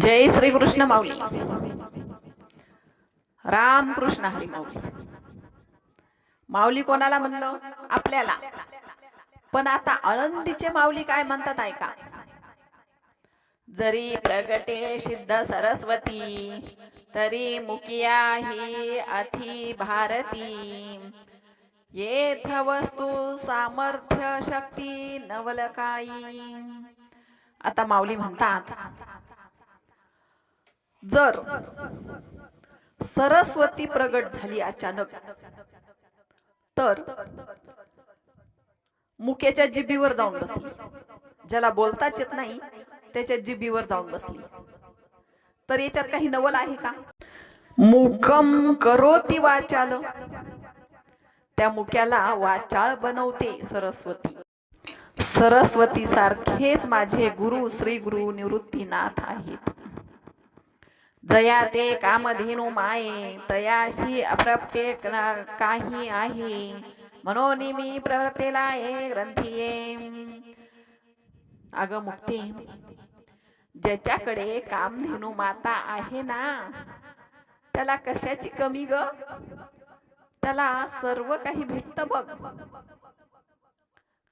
जय श्री कृष्ण माऊली. राम कृष्ण हरी माऊली. माऊली कोणाला म्हणलं? आपल्याला. पण आता आळंदीचे माऊली काय म्हणतात ऐका. जरी प्रगटे सिद्ध सरस्वती तरी मुकिया ही अथी भारती. येथ वस्तू सामर्थ्य शक्ती नवलकाई. आता माऊली म्हणतात जर सरस्वती प्रगट झाली अचानक तर मुक्याच्या जिबीवर जाऊन बसली. ज्याला बोलताच येत नाही त्याच्या जिबीवर जाऊन बसली. तर याच्यात काही नवल आहे का? मुकम करोती वाचाल. त्या मुक्याला वाचाळ बनवते सरस्वती. सरस्वती सारखेच माझे गुरु श्री गुरु निवृत्तीनाथ आहेत. जया ते कामधेनु माये तयाशी अप्रत्येक काही आहे. म्हणून मी प्रवर्तेला ये ग्रंथीये. अग मुक्ती ज्याच्याकडे कामधेनु माता आहे ना त्याला कशाची कमी ग? त्याला सर्व काही भेटत बघ.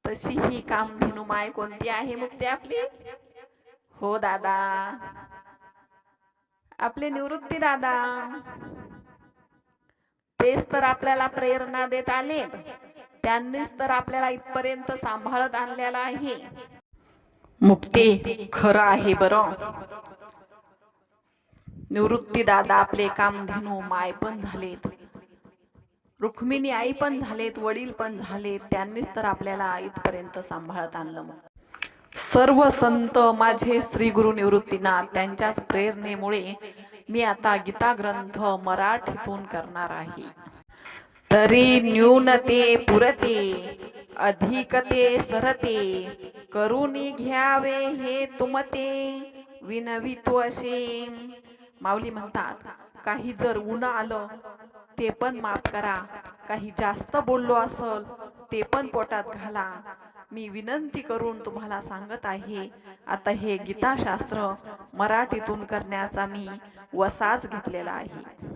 तशी ही कामधेनु माय कोणती आहे मुक्ती आपली? हो दादा. आपले निवृत्ती दादा. तेच तर आपल्याला प्रेरणा देत आले. त्यांनीच तर आपल्याला इथपर्यंत सांभाळत आणलेला आहे. मुक्ती खरं आहे बरं. निवृत्ती दादा आपले कामधेनू माय पण झालेत. रुक्मिणी आई पण झालेत वडील पण झालेत. त्यांनीच तर आपल्याला इथपर्यंत सांभाळत आणलं मग. सर्व संत माझे श्री गुरु निवृत्तीनाथ त्यांच्याच प्रेरणेमुळे मी आता गीता ग्रंथ मराठीतून करणार आहे. तरी न्यूनते पुरते अधिकते सरते करुणी घ्यावे हे तुमते विनवितो असे. माऊली म्हणतात काही जर उन आलं ते पण माफ करा. काही जास्त बोललो असल ते पण पोटात घाला. मी विनंती करून तुम्हाला सांगत आहे. आता हे गीताशास्त्र मराठीतून करण्याचा मी वसाच घेतलेला आहे.